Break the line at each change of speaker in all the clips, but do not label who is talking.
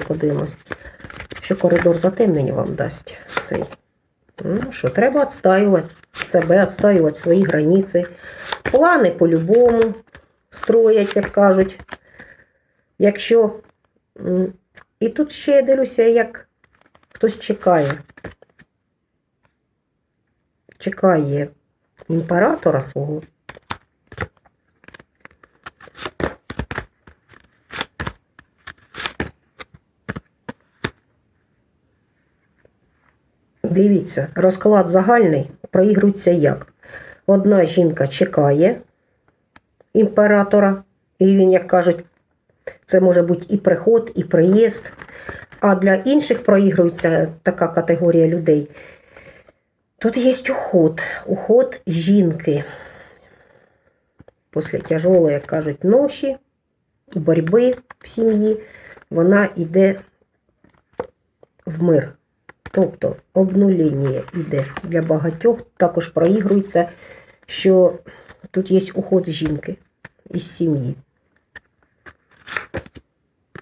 подивимось, що коридор затемнення вам дасть цей. Ну що, треба відстаювати себе, відстаювати свої границі. Плани по-любому строять, як кажуть. Якщо. І тут ще я дивлюся, як хтось чекає. Чекає імператора свого. Дивіться, розклад загальний проігрується як? Одна жінка чекає імператора, і він, як кажуть, це може бути і приход, і приїзд. А для інших проігрується така категорія людей. Тут є уход, уход жінки. Після тяжелої, як кажуть, ноші, боротьби в сім'ї, вона йде в мир. Тобто обнуління йде для багатьох. Також проігрується, що тут є уход жінки із сім'ї.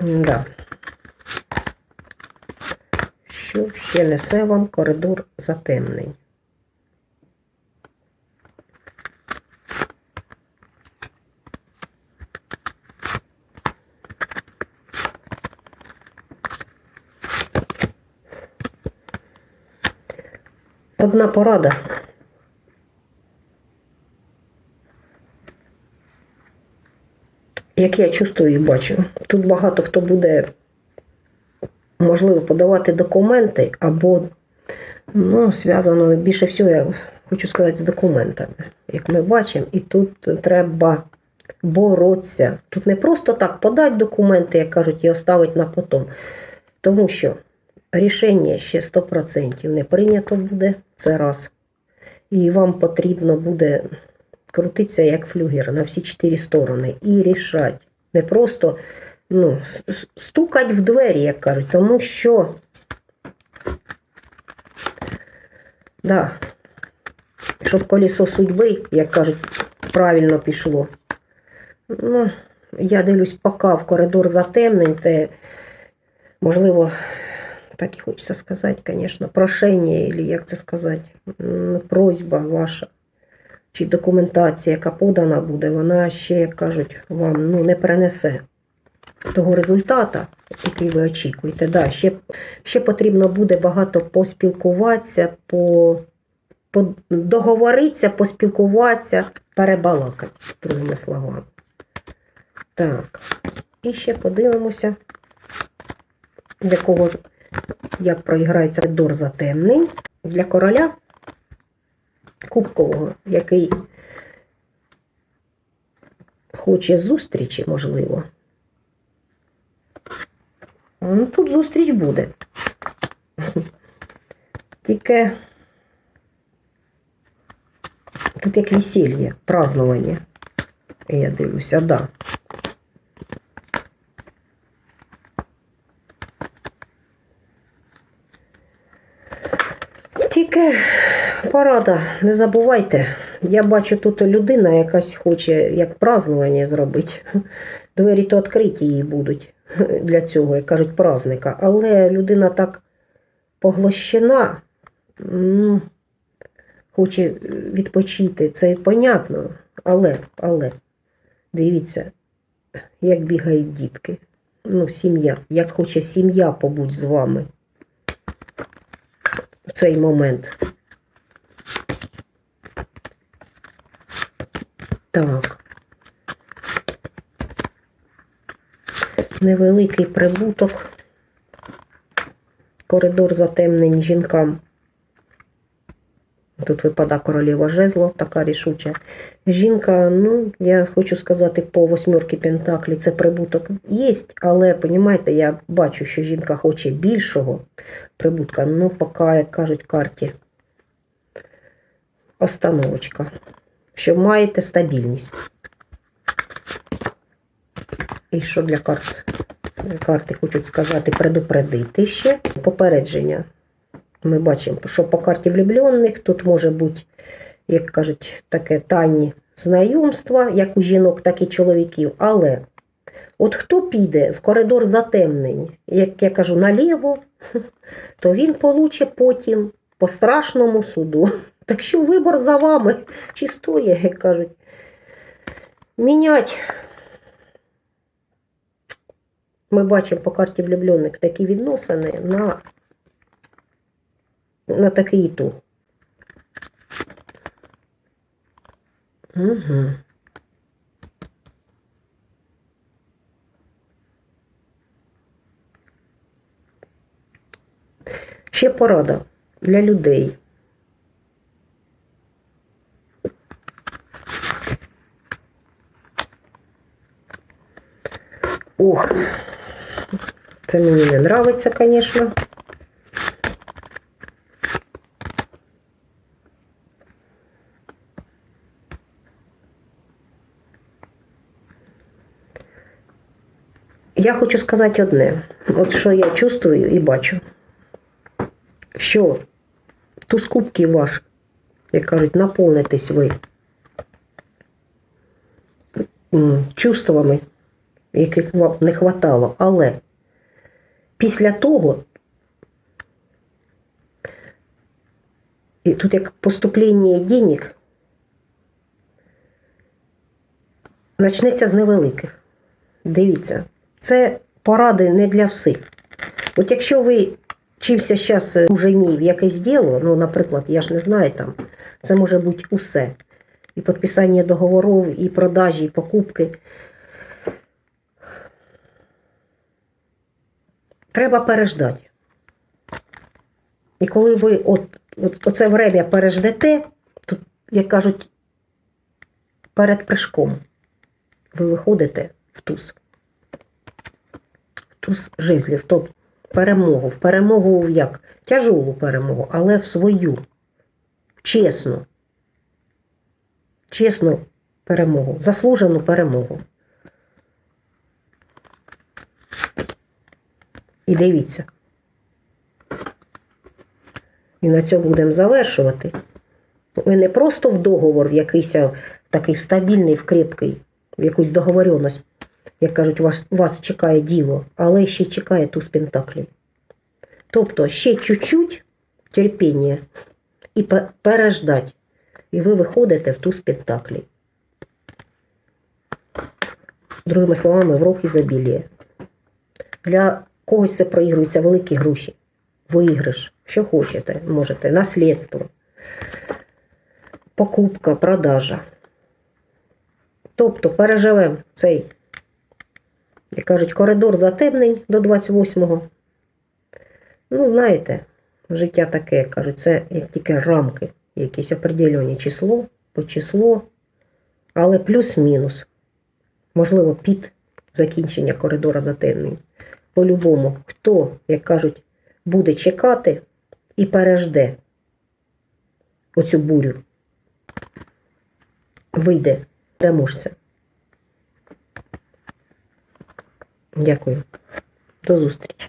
Да. Що ще несе вам коридор затемнень? Одна порада. Як я чувствую і бачу, тут багато хто буде, можливо, подавати документи або, ну, зв'язано більше всього, я хочу сказати, з документами. Як ми бачимо, і тут треба боротися. Тут не просто так подати документи, як кажуть, і оставити на потом. Тому що рішення ще 100% не прийнято буде, це раз. І вам потрібно буде крутитися як флюгер на всі чотири сторони і рішати. Не просто ну, с- стукать в двері, як кажуть, тому що. Да, щоб колесо судьби, як кажуть, правильно пішло. Ну, я дивлюсь, поки в коридор затемнень, це, можливо, так і хочеться сказати, звісно, прошення, або як це сказати, просьба ваша чи документація, яка подана буде, вона ще, як кажуть, вам ну, не принесе того результата, який ви очікуєте. Да, ще, ще потрібно буде багато поспілкуватися, по, по, договоритися, поспілкуватися, перебалакати, другими словами. Так, і ще подивимося, для кого як проіграється коридор затемнень. Для короля Кубкового, який хоче зустрічі, можливо. Ну, тут зустріч буде. Тільки тут як весілля, празднування. Я дивлюся, да. Тільки порада, не забувайте. Я бачу, тут людина якась хоче як празднування зробити. Двері то відкриті їй будуть для цього, як кажуть, праздника. Але людина так поглощена, ну, хоче відпочити. Це понятно. Але, але, дивіться, як бігають дітки. Ну, сім'я. Як хоче сім'я побути з вами в цей момент. Так. Невеликий прибуток. Коридор затемнень жінкам. Тут випада королева жезло, така рішуча. Жінка, ну, я хочу сказати, по восьмерки Пентаклі це прибуток є, але, понімаєте, я бачу, що жінка хоче більшого прибутка. Ну, поки, як кажуть в карті, остановочка. Що маєте стабільність. І що для карт? Карти хочуть сказати, предупредити ще. Попередження. Ми бачимо, що по карті влюблених тут може бути, як кажуть, таке тайні знайомства, як у жінок, так і чоловіків. Але От хто піде в коридор затемнень, як я кажу, наліво, то він получе потім по страшному суду. Так що вибор за вами, чи стоїть, як кажуть, мінять. Ми бачимо по карті влюблених такі відносини на, на такий ітог. Угу. Ще порада для людей. Ох, це мені не нравиться, звісно. Я хочу сказати одне, от що я чувствую і бачу, що туз кубків ваш, як кажуть, наповнитесь ви чувствами, яких вам не хватало, але після того, і тут як поступлення денег, почнеться з невеликих. Дивіться, це поради не для всіх. От якщо ви вчився зараз у жені в якесь діло, ну, наприклад, я ж не знаю там, це може бути усе. І підписання договорів, і продажі, і покупки. Треба переждати. І коли ви от, от оце время переждете, то, як кажуть, перед прыжком ви виходите в туз. В туз жезлів, тобто перемогу. В перемогу як? Тяжолу перемогу, але в свою. Чесну. Чесну перемогу. Заслужену перемогу. І дивіться. І на цьому будемо завершувати. Ви не просто в договор, в якийсь такий стабільний, в крепкий, в якусь договоренность, як кажуть, вас, вас чекає діло, але ще чекає туз пентаклів. Тобто ще чуть-чуть терпіння і переждать. І ви виходите в туз пентаклів. Другими словами, в рог ізобілія. Для когось це проігруються великі гроші. Виграш, що хочете, можете, наслідство, покупка, продажа. Тобто переживемо цей, як кажуть, коридор затемнень до 28-го. Ну, знаєте, життя таке, кажуть, це як тільки рамки, якісь определені число по число, але плюс-мінус. Можливо, під закінчення коридора затемнень. По-любому, хто, як кажуть, буде чекати і пережде оцю бурю, вийде переможця. Дякую. До зустрічі.